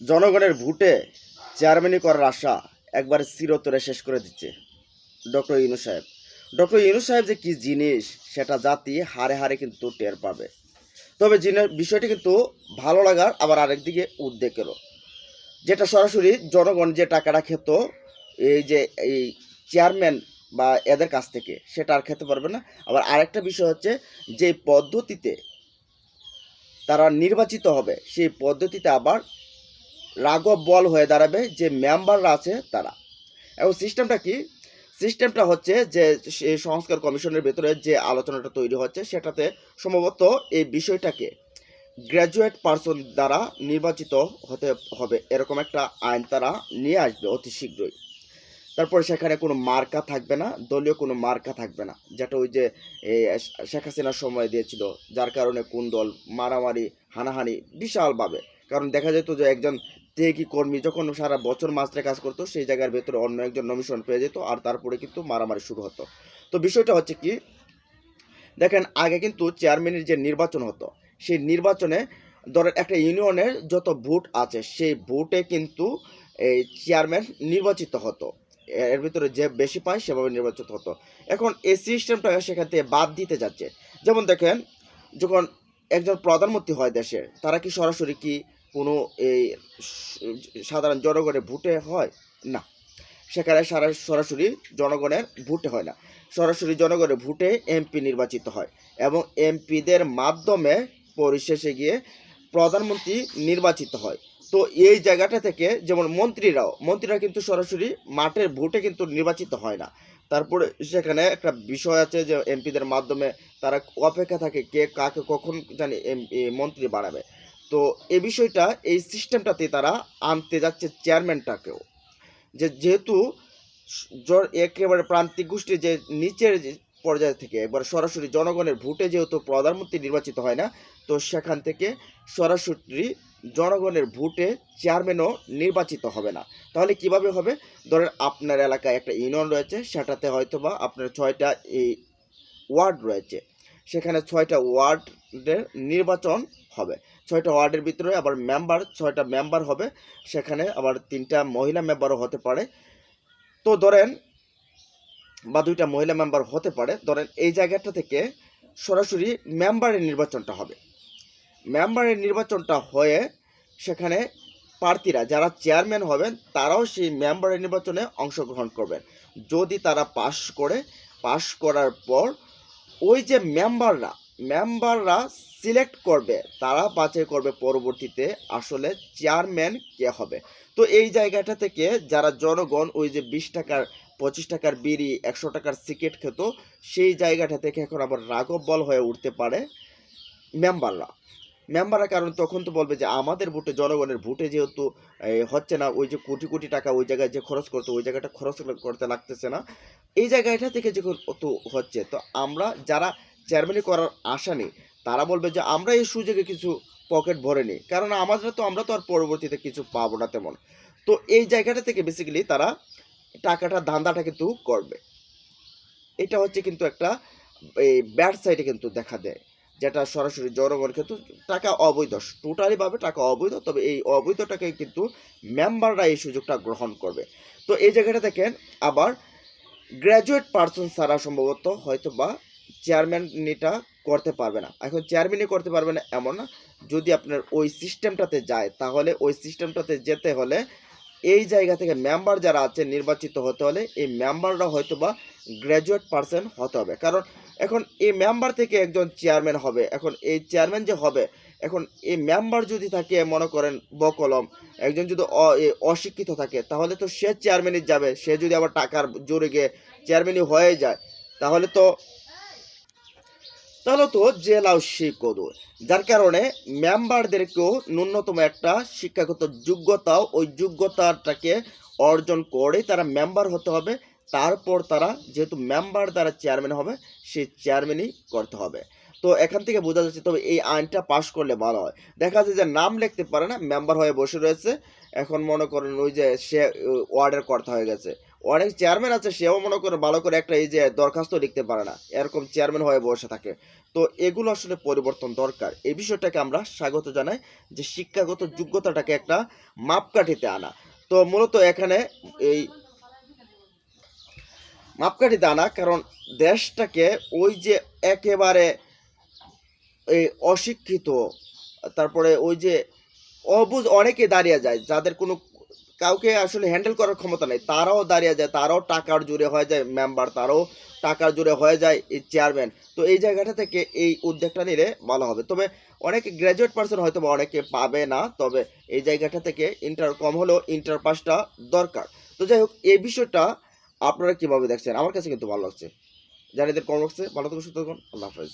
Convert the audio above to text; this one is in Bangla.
জনগণের ভোটে চেয়ারম্যানই করার আশা একবার চিরতরে শেষ করে দিচ্ছে ডক্টর ইনু সাহেব। ডক্টর ইনু সাহেব যে কি জিনিস, সেটা জাতি হারে হারে কিন্তু টের পাবে। তবে বিষয়টি কিন্তু ভালো লাগার আবার আরেকদিকে উদ্বেগেরও। যেটা সরাসরি জনগণ যে টাকাটা খেত, এই যে এই চেয়ারম্যান বা এদের কাছ থেকে, সেটা আর খেতে পারবে না। আবার আরেকটা বিষয় হচ্ছে যে পদ্ধতিতে তারা নির্বাচিত হবে, সেই পদ্ধতিতে আবার রাঘব বল হয়ে দাঁড়াবে, যে মেম্বাররা আছে তারা। এবং সিস্টেমটা কি? সিস্টেমটা হচ্ছে যে সংস্কার কমিশনের ভেতরে যে আলোচনাটা তৈরি হচ্ছে, সেটাতে সম্ভবত এই বিষয়টাকে গ্র্যাজুয়েট পার্সন দ্বারা নির্বাচিত হতে হবে, এরকম একটা আইন তারা নিয়ে আসবে অতি শীঘ্রই। তারপরে সেখানে কোনো মার্কা থাকবে না, দলীয় কোনো মার্কা থাকবে না, যেটা ওই যে শেখ হাসিনার সময় দিয়েছিল, যার কারণে কোন দল মারামারি, হানাহানি বিশালভাবে। কারণ দেখা যেত যে একজন টেকি কর্মী যখন সারা বছর মাস্টারে কাজ করতো, সেই জায়গার ভেতরে অন্য একজন নমিশন পেয়ে যেত আর তারপরে কিন্তু মারামারি শুরু হতো। তো বিষয়টা হচ্ছে কি, দেখেন আগে কিন্তু চেয়ারম্যানের যে নির্বাচন হতো, সেই নির্বাচনে ধরেন একটা ইউনিয়নের যত ভোট আছে, সেই ভোটে কিন্তু এই চেয়ারম্যান নির্বাচিত হতো। এর ভিতরে যে বেশি পায় সেভাবে নির্বাচিত হতো। এখন এই সিস্টেমটা সেখান থেকে বাদ দিতে যাচ্ছে। যেমন দেখেন, যখন একজন প্রধানমন্ত্রী হয় দেশের তারা কি সরাসরি কি এই সাধারণ জনগণের ভোটে হয় না। সেখানে সারা, সরাসরি জনগণের ভোটে হয় না। সরাসরি জনগণের ভোটে এমপি নির্বাচিত হয় এবং এমপিদের মাধ্যমে পরিশেষে গিয়ে প্রধানমন্ত্রী নির্বাচিত হয়। তো এই জায়গাটা থেকে যেমন মন্ত্রীরাও, মন্ত্রীরা কিন্তু সরাসরি মাঠের ভোটে কিন্তু নির্বাচিত হয় না। তারপরে সেখানে একটা বিষয় আছে যে এমপিদের মাধ্যমে তারা অপেক্ষা থাকে কে কাকে কখন জানি মন্ত্রী বানাবে। তো এ বিষয়টা, এই সিস্টেমটাতে তারা আনতে যাচ্ছে চেয়ারম্যানটাকেও যে যেহেতু একেবারে প্রান্তিক গোষ্ঠীর যে নিচের পর্যায় থেকে একবার সরাসরি জনগণের ভোটে যেহেতু প্রধানমন্ত্রী নির্বাচিত হয় না, তো সেখান থেকে সরাসরি জনগণের ভোটে চেয়ারম্যানও নির্বাচিত হবে না। তাহলে কীভাবে হবে? ধরেন আপনার এলাকায় একটা ইউনিয়ন রয়েছে, সেটাতে হয়তো বা আপনার ছয়টা এই ওয়ার্ড রয়েছে। সেখানে ছয়টা ওয়ার্ডের নির্বাচন হবে। ছয়টা ওয়ার্ডের ভিতরে আবার মেম্বার, ছয়টা মেম্বার হবে। সেখানে আবার তিনটা মহিলা মেম্বারও হতে পারে। তো ধরেন, বা দুইটা মহিলা মেম্বার হতে পারে, ধরেন এই জায়গাটা থেকে সরাসরি মেম্বারের নির্বাচনটা হবে। মেম্বারের নির্বাচনটা হয়ে সেখানে প্রার্থীরা, যারা চেয়ারম্যান হবেন, তারাও সেই মেম্বারের নির্বাচনে অংশগ্রহণ করবেন। যদি তারা পাশ করে, পাশ করার পর ওই যে মেম্বাররা মেম্বাররা সিলেক্ট করবে, তারা বাছাই করবে পরবর্তীতে আসলে চেয়ারম্যান কে হবে। তো এই জায়গাটা থেকে যারা জনগণ ওই যে বিশ টাকার, পঁচিশ টাকার বিড়ি, একশো টাকার সিকেট খেত, সেই জায়গাটা থেকে এখন আবার রাঘব বল হয়ে উঠতে পারে মেম্বাররা। মেম্বাররা কারণ তখন তো বলবে যে আমাদের ভোটে, জনগণের ভোটে যেহেতু হচ্ছে না, ওই যে কোটি কোটি টাকা ওই জায়গায় যে খরচ করতো, ওই জায়গাটা খরচ করতে লাগতেছে না। এই জায়গাটা থেকে যখন তো হচ্ছে, তো আমরা যারা চেয়ারম্যানই করার আশা নেই। তারা বলবে যে, আমরা এই সুযোগে কিছু পকেট ভরে নিই কারণ আমাদের তো, আমরা তো আর পরবর্তীতে কিছু পাবো না তেমন। তো এই জায়গাটা থেকে বেসিক্যালি তারা টাকাটা, ধান্দাটা কিন্তু করবে। এটা হচ্ছে কিন্তু একটা, এই ব্যাড সাইডে কিন্তু দেখা দেয়, যেটা সরাসরি জনগণ কিন্তু টাকা অবৈধ। টোটালিভাবে টাকা অবৈধ, তবে এই অবৈধটাকে কিন্তু মেম্বাররা এই সুযোগটা গ্রহণ করবে। তো এই জায়গাটা দেখেন, আবার গ্র্যাজুয়েট পার্সন ছাড়া সম্ভবত হয়তো বা চেয়ারম্যানটা করতে পারবে না। এখন চেয়ারম্যানই করতে পারবে না এমন না, যদি আপনার ওই সিস্টেমটাতে যায়, তাহলে ওই সিস্টেমটাতে যেতে হলে এই জায়গা থেকে মেম্বার যারা আছে নির্বাচিত হতে হলে এই মেম্বাররা হয়তো বা গ্র্যাজুয়েট পার্সন হতে হবে। কারণ এখন এই মেম্বার থেকে একজন চেয়ারম্যান হবে, এখন এই চেয়ারম্যান যে হবে, এখন এই মেম্বার যদি থাকে, মনে করেন বকলম, একজন যদি অশিক্ষিত থাকে, তাহলে তো সে চেয়ারম্যানই যাবে, সে যদি আবার টাকার জোরে গিয়ে চেয়ারম্যানই হয়ে যায়, তাহলে তো তাহলে তো জেলাও কদর যার কারণে মেম্বারদেরকেও ন্যূনতম একটা শিক্ষাগত যোগ্যতাও ওই যোগ্যতাটাকে অর্জন করে তারা মেম্বার হতে হবে। তারপর তারা যেহেতু মেম্বার দ্বারা চেয়ারম্যান হবে, সেই চেয়ারম্যানই করতে হবে। তো এখান থেকে বোঝা যাচ্ছে, তবে এই আইনটা পাশ করলে ভালো হয়। দেখা যায় যে নাম লিখতে পারে না, মেম্বার হয়ে বসে রয়েছে। এখন মনে করেন ওই যে সে ওয়ার্ডের কর্তা হয়ে গেছে। অনেক চেয়ারম্যান আছে, সেও মনে করে ভালো করে একটা এই যে দরখাস্ত লিখতে পারে না। এরকম চেয়ারম্যান হয়ে বসে থাকে। তো এগুলো আসলে পরিবর্তন দরকার। এই বিষয়টাকে আমরা স্বাগত জানাই যে শিক্ষাগত যোগ্যতাটাকে একটা মাপকাঠিতে আনা। তো মূলত এখানে এই মাপকাঠিতে আনা, কারণ দেশটাকে ওই যে একেবারে এই অশিক্ষিত, তারপরে ওই যে অবুঝ অনেকে দাঁড়িয়ে যায়, যাদের কোনো কাউকে আসলে হ্যান্ডেল করার ক্ষমতা নেই। তারাও দাঁড়িয়ে যায়, তারাও টাকার জুড়ে হয়ে যায় মেম্বার তারাও টাকার জুড়ে হয়ে যায় এই চেয়ারম্যান তো এই জায়গাটা থেকে এই উদ্যোগটা নিলে ভালো হবে। তবে অনেকে গ্র্যাজুয়েট পার্সন হয়তো বা অনেকে পাবে না, তবে এই জায়গাটা থেকে ইন্টার কম হলেও ইন্টার পাসটা দরকার। তো যাই হোক, এই বিষয়টা আপনারা কীভাবে দেখছেন? আমার কাছে কিন্তু ভালো লাগছে। জানিদের কম লাগছে, ভালো থাকুন, সুস্থ থাকুন, আল্লাহ হাফেজ।